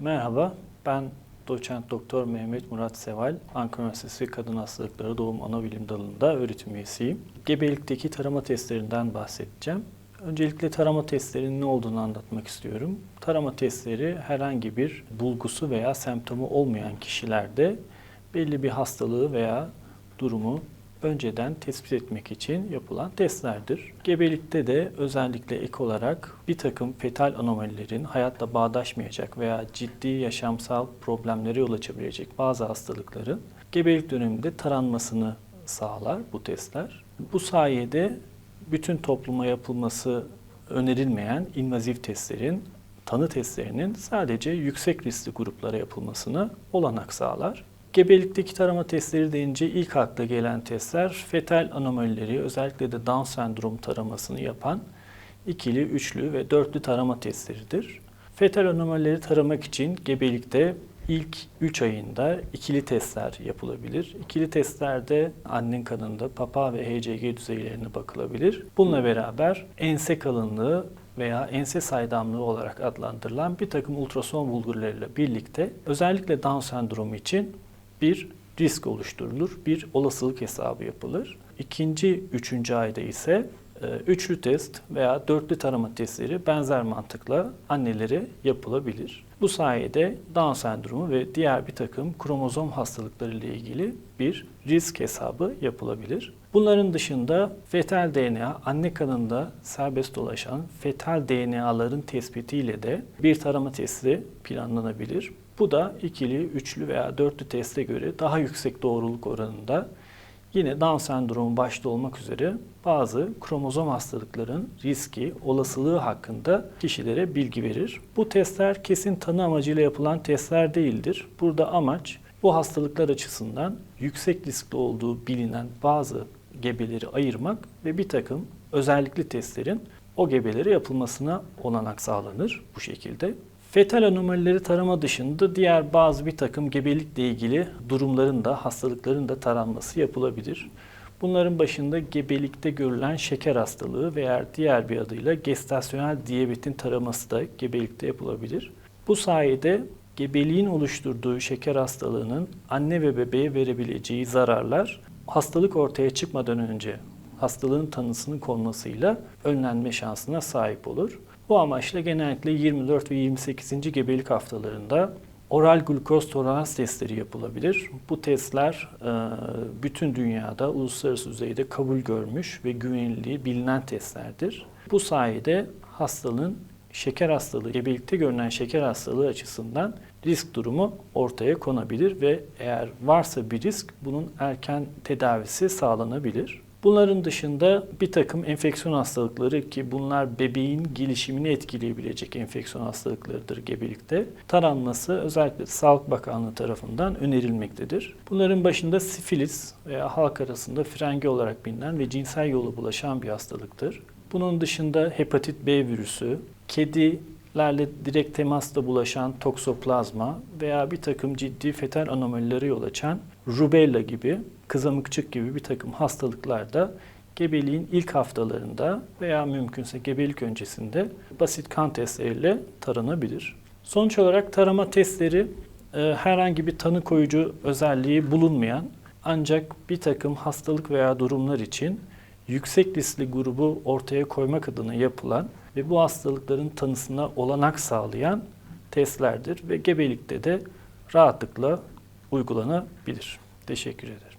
Merhaba, ben doçent doktor Mehmet Murat Seval, Ankara Üniversitesi Kadın Hastalıkları Doğum Anabilim Dalı'nda öğretim üyesiyim. Gebelikteki tarama testlerinden bahsedeceğim. Öncelikle tarama testlerinin ne olduğunu anlatmak istiyorum. Tarama testleri herhangi bir bulgusu veya semptomu olmayan kişilerde belli bir hastalığı veya durumu önceden tespit etmek için yapılan testlerdir. Gebelikte de özellikle ek olarak bir takım fetal anomalilerin hayatla bağdaşmayacak veya ciddi yaşamsal problemlere yol açabilecek bazı hastalıkların gebelik döneminde taranmasını sağlar bu testler. Bu sayede bütün topluma yapılması önerilmeyen invazif testlerin, tanı testlerinin sadece yüksek riskli gruplara yapılmasına olanak sağlar. Gebelikteki tarama testleri deyince ilk akla gelen testler fetal anomalileri özellikle de Down sendrom taramasını yapan ikili, üçlü ve dörtlü tarama testleridir. Fetal anomalileri taramak için gebelikte ilk 3 ayında ikili testler yapılabilir. İkili testlerde annenin kanında papa ve HCG düzeylerine bakılabilir. Bununla beraber ense kalınlığı veya ense saydamlığı olarak adlandırılan bir takım ultrason bulgularıyla birlikte özellikle Down sendromu için bir risk oluşturulur, bir olasılık hesabı yapılır. İkinci, üçüncü ayda ise e, üçlü test veya dörtlü tarama testleri benzer mantıkla annelere yapılabilir. Bu sayede Down sendromu ve diğer bir takım kromozom hastalıkları ile ilgili bir risk hesabı yapılabilir. Bunların dışında fetal DNA, anne kanında serbest dolaşan fetal DNA'ların tespitiyle de bir tarama testi planlanabilir. Bu da ikili, üçlü veya dörtlü teste göre daha yüksek doğruluk oranında yine Down sendromu başta olmak üzere bazı kromozom hastalıkların riski, olasılığı hakkında kişilere bilgi verir. Bu testler kesin tanı amacıyla yapılan testler değildir. Burada amaç bu hastalıklar açısından yüksek riskli olduğu bilinen bazı gebeleri ayırmak ve bir takım özellikli testlerin o gebelere yapılmasına olanak sağlanır bu şekilde. Fetal anomalileri tarama dışında diğer bazı bir takım gebelikle ilgili durumların da hastalıkların da taranması yapılabilir. Bunların başında gebelikte görülen şeker hastalığı veya diğer bir adıyla gestasyonel diyabetin taraması da gebelikte yapılabilir. Bu sayede gebeliğin oluşturduğu şeker hastalığının anne ve bebeğe verebileceği zararlar hastalık ortaya çıkmadan önce hastalığın tanısının konmasıyla önlenme şansına sahip olur. Bu amaçla genellikle 24 ve 28. gebelik haftalarında oral glukoz tolerans testleri yapılabilir. Bu testler e, bütün dünyada uluslararası düzeyde kabul görmüş ve güvenildiği bilinen testlerdir. Bu sayede hastalığın şeker hastalığı, gebelikte görülen şeker hastalığı açısından risk durumu ortaya konabilir ve eğer varsa bir risk bunun erken tedavisi sağlanabilir. Bunların dışında bir takım enfeksiyon hastalıkları ki bunlar bebeğin gelişimini etkileyebilecek enfeksiyon hastalıklarıdır gebelikte. Taranması özellikle Sağlık Bakanlığı tarafından önerilmektedir. Bunların başında sifilis veya halk arasında frengi olarak bilinen ve cinsel yolu bulaşan bir hastalıktır. Bunun dışında hepatit B virüsü, kedilerle direkt temasta bulaşan toksoplazma veya bir takım ciddi fetal anomalilere yol açan rubella gibi, kızamıkçık gibi bir takım hastalıklarda gebeliğin ilk haftalarında veya mümkünse gebelik öncesinde basit kan testleriyle taranabilir. Sonuç olarak tarama testleri e, herhangi bir tanı koyucu özelliği bulunmayan ancak bir takım hastalık veya durumlar için yüksek riskli grubu ortaya koymak adına yapılan ve bu hastalıkların tanısına olanak sağlayan testlerdir ve gebelikte de rahatlıkla uygulanabilir. Teşekkür ederim.